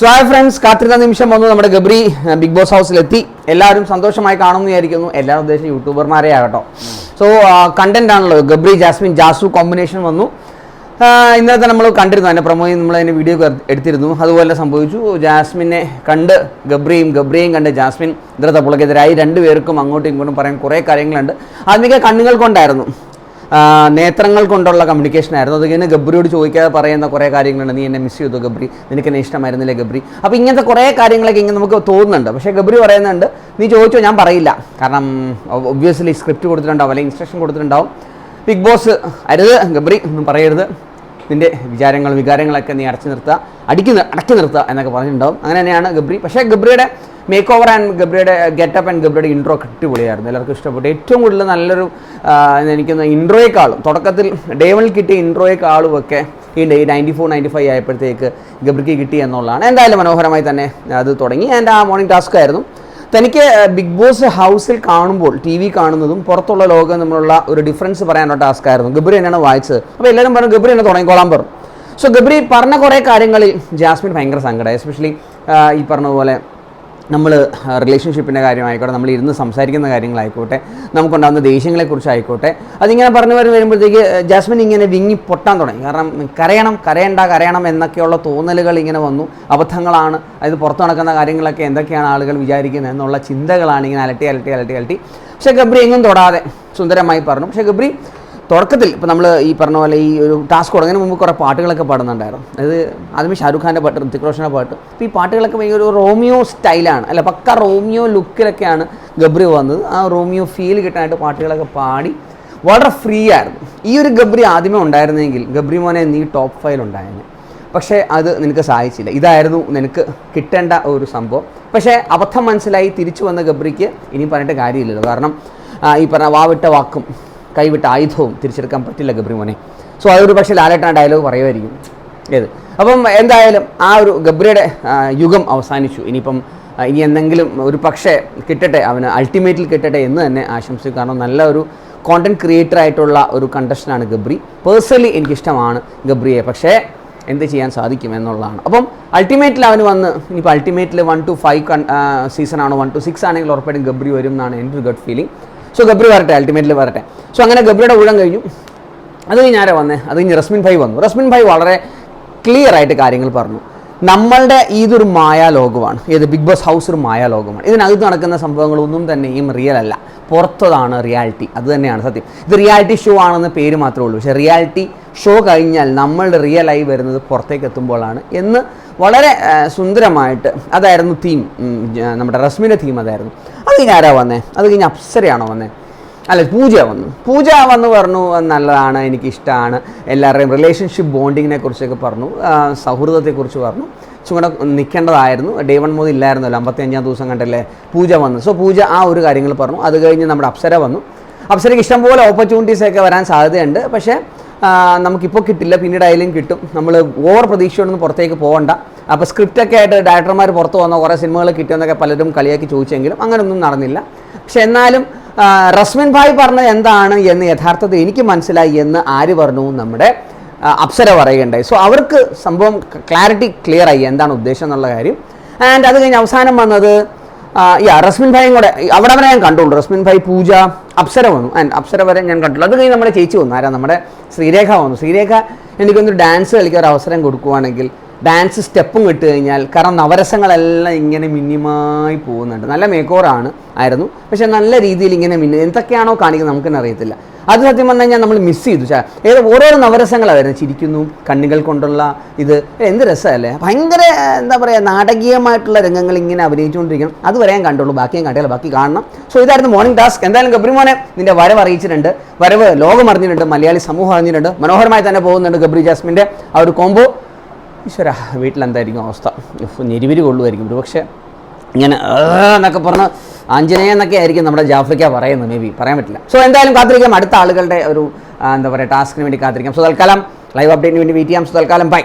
So hi friends കാത്തിരുന്ന നിമിഷം വന്നു നമ്മുടെ ഗബ്രി ബിഗ് ബോസ് ഹൗസിലെത്തി എല്ലാവരും സന്തോഷമായി കാണുമെന്ന് വിചാരിക്കുന്നു. എല്ലാ ഉദ്ദേശം യൂട്യൂബർമാരെ ആകട്ടോ. സോ കണ്ടന്റ് ആണല്ലോ. ഗബ്രി ജാസ്മിൻ ജാസു കോമ്പിനേഷൻ വന്നു. ആ, ഇന്നലത്തെ നമ്മൾ കണ്ടിരുന്നു. അതിന്റെ പ്രൊമോയിൽ നമ്മൾ അതിന്റെ വീഡിയോ എടുത്തിരുന്നു. അതുപോലെ സംഭവിച്ചു. ജാസ്മിനെ കണ്ട് ഗബ്രിയും ഗബ്രിയും കണ്ട് ജാസ്മിൻ ഇന്ദ്രതപ്പുളക്കെതിരായി രണ്ടുപേർക്കും അങ്ങോട്ടും ഇങ്ങോട്ടും പറയാൻ കുറേ കാര്യങ്ങളുണ്ട്. ആദ്യമൊക്കെ കണ്ണുകൾ കൊണ്ടായിരുന്നു. ആ, നേത്രങ്ങൾ കൊണ്ടുള്ള കമ്മ്യൂണിക്കേഷൻ ആയിരുന്നു. അതിങ്ങനെ ഗബ്രിയോട് ചോദിക്കാതെ പറയുന്ന കുറേ കാര്യങ്ങളുണ്ട്. നീ എന്നെ മിസ് ചെയ്തു ഗബ്രി. നിനക്ക് എന്നെ ഇഷ്ടമായിരുന്നില്ലേ ഗബ്രി? അപ്പോൾ ഇങ്ങനത്തെ കുറേ കാര്യങ്ങളൊക്കെ ഇങ്ങനെ നമുക്ക് തോന്നുന്നുണ്ട്. പക്ഷേ ഗബ്രി പറയുന്നുണ്ട് നീ ചോദിച്ചോ ഞാൻ പറയില്ല. കാരണം ഒബ്വിയസ്ലി സ്ക്രിപ്റ്റ് കൊടുത്തിട്ടുണ്ടാവും അല്ലെങ്കിൽ ഇൻസ്ട്രക്ഷൻ കൊടുത്തിട്ടുണ്ടാവും. ബിഗ് ബോസ് അരുത് ഗബ്രി ഒന്നും പറയരുത്. നിന്റെ വിചാരങ്ങൾ വികാരങ്ങളൊക്കെ നീ അടച്ചു നിർത്തുക അടിക്കുന്ന അടക്കി നിർത്തുക എന്നൊക്കെ പറഞ്ഞിട്ടുണ്ടാവും. അങ്ങനെ തന്നെയാണ് ഗബ്രി. പക്ഷേ ഗബ്രിയുടെ മേക്ക് ഓവർ ആൻഡ് ഗബ്രിയുടെ ഗെറ്റപ്പ് ആൻഡ് ഗബ്രിയുടെ ഇൻട്രോ കിട്ടിപൊളിയായിരുന്നു എല്ലാവർക്കും ഇഷ്ടപ്പെട്ടു. ഏറ്റവും കൂടുതൽ നല്ലൊരു എനിക്കുന്ന ഇൻട്രോയേക്കാളും തുടക്കത്തിൽ ഡേവൽ കിട്ടിയ ഇൻട്രോയേക്കാളും ഒക്കെ ഈ day ninety four ninety five ആയപ്പോഴത്തേക്ക് ഗബ്രിക്ക് കിട്ടി എന്നുള്ളതാണ്. എന്തായാലും മനോഹരമായി തന്നെ അത് തുടങ്ങി. എന്റെ ആ മോർണിംഗ് ടാസ്ക് ആയിരുന്നു. തനിക്ക് ബിഗ് ബോസ് ഹൗസിൽ കാണുമ്പോൾ ടി വി കാണുന്നതും പുറത്തുള്ള ലോകം തമ്മിലുള്ള ഒരു ഡിഫറൻസ് പറയാനുള്ള ടാസ്ക് ആയിരുന്നു. ഗബ്രി എന്നാണ് വായിച്ചത്. അപ്പോൾ എല്ലാവരും പറഞ്ഞു ഗബ്രി എന്നെ തുടങ്ങിക്കോളാൻ പറഞ്ഞു. സോ ഗബ്രി പറഞ്ഞ കുറേ കാര്യങ്ങളിൽ ജാസ്മിൻ ഭയങ്കര സങ്കടമായി എസ്പെഷ്യലി ഈ പറഞ്ഞ പോലെ നമ്മൾ റിലേഷൻഷിപ്പിന്റെ കാര്യമായിക്കോട്ടെ നമ്മൾ ഇരുന്ന് സംസാരിക്കുന്ന കാര്യങ്ങളായിക്കോട്ടെ നമുക്കുണ്ടാകുന്ന ദേഷ്യങ്ങളെക്കുറിച്ചായിക്കോട്ടെ അതിങ്ങനെ പറഞ്ഞു പറഞ്ഞ് വരുമ്പോഴത്തേക്ക് ജാസ്മിൻ ഇങ്ങനെ വിങ്ങി പൊട്ടാൻ തുടങ്ങി. കാരണം കരയണം കരയണ്ട കരയണം എന്നൊക്കെയുള്ള തോന്നലുകൾ ഇങ്ങനെ വന്നു. അബദ്ധങ്ങളാണ്. അതായത് പുറത്തു നടക്കുന്ന കാര്യങ്ങളൊക്കെ എന്തൊക്കെയാണ് ആളുകൾ വിചാരിക്കുന്നത് എന്നുള്ള ചിന്തകളാണ് ഇങ്ങനെ അലട്ടി അലട്ടി അലട്ടി അലട്ടി. പക്ഷേ ഗബ്രി എങ്ങും തൊടാതെ സുന്ദരമായി പറഞ്ഞു. പക്ഷേ ഗബ്രി തുടക്കത്തിൽ ഇപ്പോൾ നമ്മൾ ഈ പറഞ്ഞ പോലെ ഈ ഒരു ടാസ്ക് തുടങ്ങുന്നതിന് മുമ്പ് കുറേ പാട്ടുകളൊക്കെ പാടുന്നുണ്ടായിരുന്നു. അത് ആദ്യമേ ഷാരൂഖ് ഖാന്റെ പാട്ട് ഋത്തിക് റോഷന്റെ പാട്ട്. അപ്പോൾ ഈ പാട്ടുകളൊക്കെ ഭയങ്കര ഒരു റോമിയോ സ്റ്റൈലാണ്. അല്ല പക്ക റോമിയോ ലുക്കിലൊക്കെയാണ് ഗബ്രി വന്നത്. ആ റോമിയോ ഫീൽ കിട്ടാനായിട്ട് പാട്ടുകളൊക്കെ പാടി വളരെ ഫ്രീ ആയിരുന്നു. ഈ ഒരു ഗബ്രി ആദ്യമേ ഉണ്ടായിരുന്നെങ്കിൽ ഗബ്രി മോനെ നീ ടോപ്പ് ഫൈവ് ഉണ്ടായിരുന്നു പക്ഷേ അത് നിനക്ക് സഹായിച്ചില്ല. ഇതായിരുന്നു നിനക്ക് കിട്ടേണ്ട ഒരു സംഭവം. പക്ഷേ അബദ്ധം മനസ്സിലായി തിരിച്ചു വന്ന ഗബ്രിക്ക് ഇനി പറഞ്ഞിട്ട് കാര്യമില്ലല്ലോ. കാരണം ഈ പറഞ്ഞ വാവിട്ട വാക്കും കൈവിട്ട ആയുധവും തിരിച്ചെടുക്കാൻ പറ്റില്ല ഗബ്രി മോനെ. സോ അതൊരു പക്ഷേ ലാലേട്ടൻ ഡയലോഗ് പറയുമായിരിക്കും. ഏത്? അപ്പം എന്തായാലും ആ ഒരു ഗബ്രിയുടെ യുഗം അവസാനിച്ചു. ഇനിയിപ്പം ഇനി എന്തെങ്കിലും ഒരു പക്ഷേ കിട്ടട്ടെ അവന് അൾട്ടിമേറ്റിൽ കിട്ടട്ടെ എന്ന് തന്നെ ആശംസിക്കും കാരണം നല്ല ഒരു കോണ്ടന്റ് ക്രിയേറ്റർ ആയിട്ടുള്ള ഒരു കണ്ടസ്റ്റന്റാണ് ഗബ്രി. പേഴ്സണലി എനിക്കിഷ്ടമാണ് ഗബ്രിയെ. പക്ഷേ എന്ത് ചെയ്യാൻ സാധിക്കും എന്നുള്ളതാണ്. അപ്പം അൾട്ടിമേറ്റിൽ അവന് വന്ന് ഇനിയിപ്പോൾ അൾട്ടിമേറ്റിൽ വൺ ടു ഫൈവ് സീസൺ ആണോ വൺ ടു സിക്സ് ആണെങ്കിൽ ഉറപ്പായിട്ടും ഗബ്രി വരും എന്നാണ് എന്റെ ഒരു ഗഡ് ഫീലിംഗ് സോ ഗബ്രി വരട്ടെ അൾട്ടിമേറ്റ്ലി വരട്ടെ. സോ അങ്ങനെ ഗബ്രിയുടെ ഊഴം കഴിഞ്ഞു. അത് കഴിഞ്ഞ് ആരാ വന്നേ? അത് കഴിഞ്ഞ് റസ്മിൻ ഭായ് വന്നു. റസ്മിൻ ഭായ് വളരെ ക്ലിയർ ആയിട്ട് കാര്യങ്ങൾ പറഞ്ഞു. നമ്മളുടെ ഇതൊരു മായാലോകമാണ്. ഏത് ബിഗ് ബോസ് ഹൗസ് ഒരു മായാലോകമാണ്. ഇതിനകത്ത് നടക്കുന്ന സംഭവങ്ങളൊന്നും തന്നെയും റിയൽ അല്ല. പുറത്തതാണ് റിയാലിറ്റി അത് തന്നെയാണ് സത്യം. ഇത് റിയാലിറ്റി ഷോ ആണെന്ന് പേര് മാത്രമേ ഉള്ളൂ. പക്ഷേ റിയാലിറ്റി ഷോ കഴിഞ്ഞാൽ നമ്മളുടെ റിയലായി വരുന്നത് പുറത്തേക്ക് എത്തുമ്പോഴാണ് എന്ന് വളരെ സുന്ദരമായിട്ട് അതായിരുന്നു തീം നമ്മുടെ റസ്മിന്റെ തീം അതായിരുന്നു. അത് കഴിഞ്ഞ് ആരാ വന്നേ? അത് കഴിഞ്ഞ് അപ്സരയാണോ വന്നേ? അല്ല പൂജ വന്നു. പൂജ വന്ന് പറഞ്ഞു നല്ലതാണ് എനിക്കിഷ്ടമാണ് എല്ലാവരുടെയും റിലേഷൻഷിപ്പ് ബോണ്ടിങ്ങിനെ കുറിച്ചൊക്കെ പറഞ്ഞു. സൗഹൃദത്തെക്കുറിച്ച് പറഞ്ഞു. ചുമടെ നിൽക്കേണ്ടതായിരുന്നു. ഡേ വൺ മോദി ഇല്ലായിരുന്നല്ലോ. അമ്പത്തി അഞ്ചാം ദിവസം കണ്ടല്ലേ പൂജ വന്നു. സോ പൂജ ആ ഒരു കാര്യങ്ങൾ പറഞ്ഞു. അത് കഴിഞ്ഞ് നമ്മുടെ അപ്സര വന്നു. അപ്സരയ്ക്ക് ഇഷ്ടംപോലെ ഓപ്പർച്യൂണിറ്റീസ് ഒക്കെ വരാൻ സാധ്യതയുണ്ട്. പക്ഷേ നമുക്കിപ്പോൾ കിട്ടില്ല. പിന്നീട് ആയാലും കിട്ടും. നമ്മൾ ഓവർ പ്രതീക്ഷയോടൊന്നും പുറത്തേക്ക് പോകണ്ട അപ്പോൾ സ്ക്രിപ്റ്റൊക്കെ ആയിട്ട് ഡയറക്ടർമാർ പുറത്ത് വന്ന കുറേ സിനിമകൾ കിട്ടിയെന്നൊക്കെ പലരും കളിയാക്കി ചോദിച്ചെങ്കിലും അങ്ങനെയൊന്നും നടന്നില്ല. പക്ഷെ എന്നാലും റസ്മിൻ ഭായ് പറഞ്ഞത് എന്താണ് എന്ന് യഥാർത്ഥത്തിൽ എനിക്ക് മനസ്സിലായി എന്ന് ആര് പറഞ്ഞു നമ്മുടെ അപ്സര പറയുകയുണ്ടായി. സോ അവർക്ക് സംഭവം ക്ലാരിറ്റി ക്ലിയർ ആയി. എന്താണ് ഉദ്ദേശം എന്നുള്ള കാര്യം. ആൻഡ് അത് കഴിഞ്ഞ് അവസാനം വന്നത് യാ റസ്മിൻ ഭായും കൂടെ അവിടെ വരെ ഞാൻ കണ്ടുള്ളൂ. റസ്മിൻ ഭായ് പൂജ അപ്സര വന്നു. ആൻഡ് അപ്സര വരെ ഞാൻ കണ്ടുള്ളൂ അത് കഴിഞ്ഞ് നമ്മുടെ ചേച്ചി വന്നു. ആരാ? നമ്മുടെ ശ്രീരേഖ വന്നു. ശ്രീരേഖ എനിക്കൊന്ന് ഡാൻസ് കളിക്കാൻ ഒരു അവസരം കൊടുക്കുവാണെങ്കിൽ ഡാൻസ് സ്റ്റെപ്പും ഇട്ട് കഴിഞ്ഞാൽ കാരണം നവരസങ്ങളെല്ലാം ഇങ്ങനെ മിന്നിമായി പോകുന്നുണ്ട്. നല്ല മേക്കോറാണ് ആയിരുന്നു. പക്ഷെ നല്ല രീതിയിൽ ഇങ്ങനെ മിന്നി എന്തൊക്കെയാണോ കാണിക്കുന്നത് നമുക്ക് തന്നെ അറിയത്തില്ല. അത് സത്യം പറഞ്ഞു കഴിഞ്ഞാൽ നമ്മൾ മിസ് ചെയ്തു. ഏത് ഓരോരോ നവരസങ്ങളാണ് വരുന്നത് ചിരിക്കുന്നു കണ്ണുകൾ കൊണ്ടുള്ള ഇത്. എന്ത് രസമല്ലേ? ഭയങ്കര എന്താ പറയുക നാടകീയമായിട്ടുള്ള രംഗങ്ങൾ ഇങ്ങനെ അഭിനയിച്ചുകൊണ്ടിരിക്കണം. അത് വരെ ഞാൻ കണ്ടുള്ളൂ. ബാക്കി ഞാൻ കണ്ടില്ല. ബാക്കി കാണണം. സോ ഇതായിരുന്നു മോർണിംഗ് ടാസ്ക് എന്തായാലും ഗബ്രിമോനെ നിന്റെ വരവ് അറിയിച്ചിട്ടുണ്ട്. വരവ് ലോകം അറിഞ്ഞിട്ടുണ്ട്. മലയാളി സമൂഹം അറിഞ്ഞിട്ടുണ്ട്. മനോഹരമായി തന്നെ പോകുന്നുണ്ട് ഗബ്രി ജാസ്മിന്റെ ആ ഒരു കോംബോ ഈശ്വര വീട്ടിലെന്തായിരിക്കും അവസ്ഥ? ഞെരിവിരി കൊള്ളുമായിരിക്കും. ഒരു പക്ഷേ ഇങ്ങനെ എന്നൊക്കെ പറഞ്ഞ് ആഞ്ജനേയ എന്നൊക്കെ ആയിരിക്കും നമ്മുടെ ജാഫ്രിക്ക പറയുന്നത് മേ ബി പറയാൻ പറ്റില്ല. സോ എന്തായാലും കാത്തിരിക്കാം. അടുത്ത ആളുകളുടെ ഒരു എന്താ പറയുക ടാസ്കിന് വേണ്ടി കാത്തിരിക്കാം. സോ തൽക്കാലം ലൈവ് അപ്ഡേറ്റിന് വേണ്ടി വെയിറ്റ് ചെയ്യാം. സോ തൽക്കാലം ബൈ